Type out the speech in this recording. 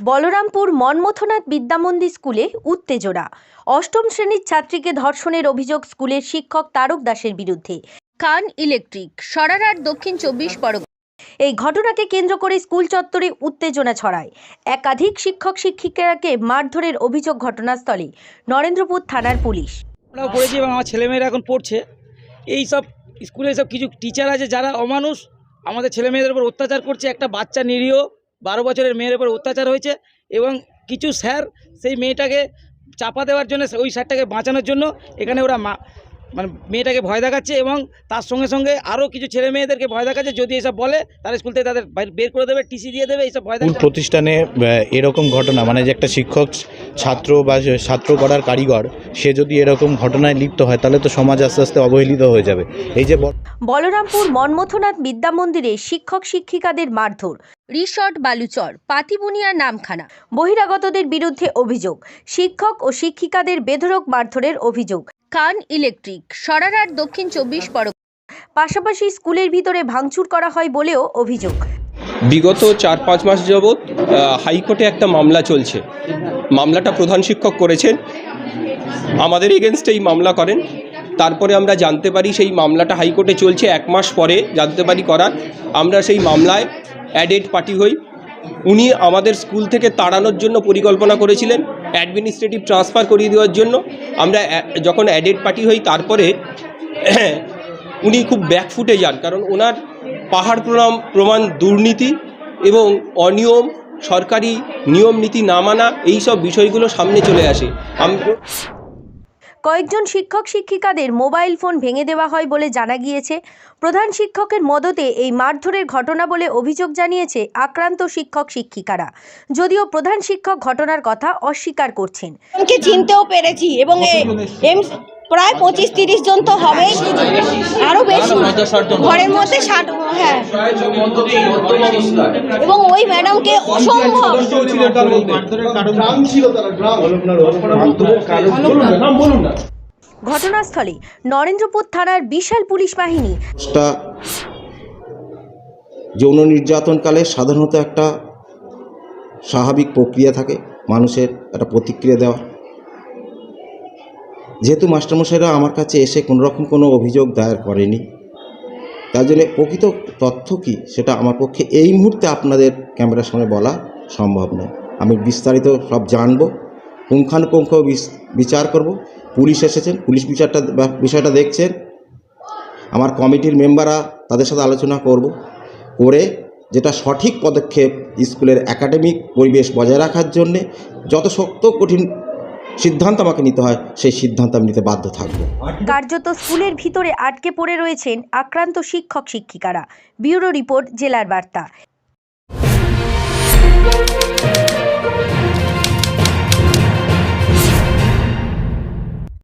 বলরামপুর মনমথনাথ বিদ্যামন্দির স্কুলে উত্তেজনা। অষ্টম শ্রেণির ছাত্রীকে ধর্ষণের অভিযোগ স্কুলের শিক্ষক তারক দাসের বিরুদ্ধে। কান ইলেকট্রিক সরারার দক্ষিণ চব্বিশ পরগনা এই ঘটনাকে কেন্দ্র করে স্কুল চত্বরে উত্তেজনা ছড়ায়। একাধিক শিক্ষক শিক্ষিকাকে মারধরের অভিযোগ ঘটনাস্থলে। নরেন্দ্রপুর থানার পুলিশ। আমরাও পড়েছি এবং আমার ছেলেমেয়েরা এখন পড়ছে। এই সব স্কুলে সব কিছু টিচার আছে, যারা অমানুষ, আমাদের ছেলেমেয়েদের উপর অত্যাচার করছে। একটা বাচ্চা নিরীহ বারো বছরের মেয়ের উপর অত্যাচার হয়েছে এবং কিছু স্যার সেই মেয়েটাকে চাপা দেওয়ার জন্য ওই স্যারটাকে বাঁচানোর জন্য এখানে ওরা মা মানে মেয়েটাকে ভয় দেখাচ্ছে এবং তার সঙ্গে সঙ্গে আরও কিছু ছেলে মেয়েদেরকে ভয় দেখাচ্ছে। যদি এসব বলে তাহলে স্কুল থেকে তাদের বের করে দেবে টিসি দিয়ে দেবে এইসব ভয় দেখাচ্ছে। প্রতিষ্ঠানে এরকম ঘটনা মানে যে একটা শিক্ষক ছাত্র বা ছাত্র করার কারিগর সে যদি এরকম ঘটনায় লিপ্ত হয় তাহলে তো সমাজ আস্তে আস্তে অবহেলিত হয়ে যাবে। এই যে বলরামপুর মনমথনাথ বিদ্যা মন্দিরে শিক্ষক শিক্ষিকাদের মারধর। রিসর্ট বালুচর পাতিবুনিয়া নামখানা। বহিরাগতদের বিরুদ্ধে অভিযোগ শিক্ষক ও শিক্ষিকাদের বেধরক মারধরের অভিযোগ। কান ইলেকট্রিক সরারার দক্ষিণ চব্বিশ পরগনা পাশাপাশি স্কুলের ভিতরে ভাঙচুর করা হয় বলেও অভিযোগ। বিগত চার পাঁচ মাস যাবৎ হাইকোর্টে একটা মামলা চলছে। মামলাটা প্রধান শিক্ষক করেছেন। আমাদের এগেনস্টে এই মামলা করেন। তারপরে আমরা জানতে পারি সেই মামলাটা হাইকোর্টে চলছে এক মাস পরে জানতে পারি করার। আমরা সেই মামলায় অ্যাডেড পার্টি হই। উনি আমাদের স্কুল থেকে তাড়ানোর জন্য পরিকল্পনা করেছিলেন অ্যাডমিনিস্ট্রেটিভ ট্রান্সফার করিয়ে দেওয়ার জন্য। আমরা যখন অ্যাডেড পার্টি হই, তারপরে উনি খুব ব্যাকফুটে যান, কারণ ওনার পাহাড় প্রণাম, প্রমাণ দুর্নীতি এবং অনিয়ম, সরকারি নিয়ম নীতি না মানা, এই সব বিষয়গুলো সামনে চলে আসে। আমরা কয়েকজন শিক্ষক শিক্ষিকাদের মোবাইল ফোন ভেঙে দেওয়া হয় বলে জানা গিয়েছে। প্রধান শিক্ষকের মদতে এই মারধরের ঘটনা বলে অভিযোগ জানিয়েছে আক্রান্ত শিক্ষক শিক্ষিকারা। যদিও প্রধান শিক্ষক ঘটনার কথা অস্বীকার করছেন। চিনতেও পেরেছি এবং প্রায় পঁচিশ তিরিশ জন তো হবে আরও বেশি। ঘরের মধ্যে ষাট হ্যাঁ। এবং ওই ম্যাডামকে অসম্ভব। ঘটনাস্থলে নরেন্দ্রপুর থানার বিশাল পুলিশ বাহিনী। যৌন নির্যাতনকালে সাধারণত একটা স্বাভাবিক প্রক্রিয়া থাকে মানুষের একটা প্রতিক্রিয়া দেওয়া। যেহেতু মাস্টারমশাইরা আমার কাছে এসে কোনো রকম কোনো অভিযোগ দায়ের করেনি, তার জন্য প্রকৃত তথ্য কী সেটা আমার পক্ষে এই মুহূর্তে আপনাদের ক্যামেরার সামনে বলা সম্ভব নয়। আমি বিস্তারিত সব জানব, পুঙ্খানুপুঙ্খ বিচার করব। পুলিশ এসেছেন, পুলিশ বিচারটা বিষয়টা দেখছেন। আমার কমিটির মেম্বাররা তাদের সাথে আলোচনা করব, করে যেটা সঠিক পদক্ষেপ স্কুলের একাডেমিক পরিবেশ বজায় রাখার জন্যে, যত শক্ত কঠিন সিদ্ধান্ত আমাকে নিতে হয়, সেই সিদ্ধান্ত আমি নিতে বাধ্য থাকব। কার্যত স্কুলের ভিতরে আটকে পড়ে রয়েছেন আক্রান্ত শিক্ষক শিক্ষিকারা ব্যুরো রিপোর্ট, জেলার বার্তা।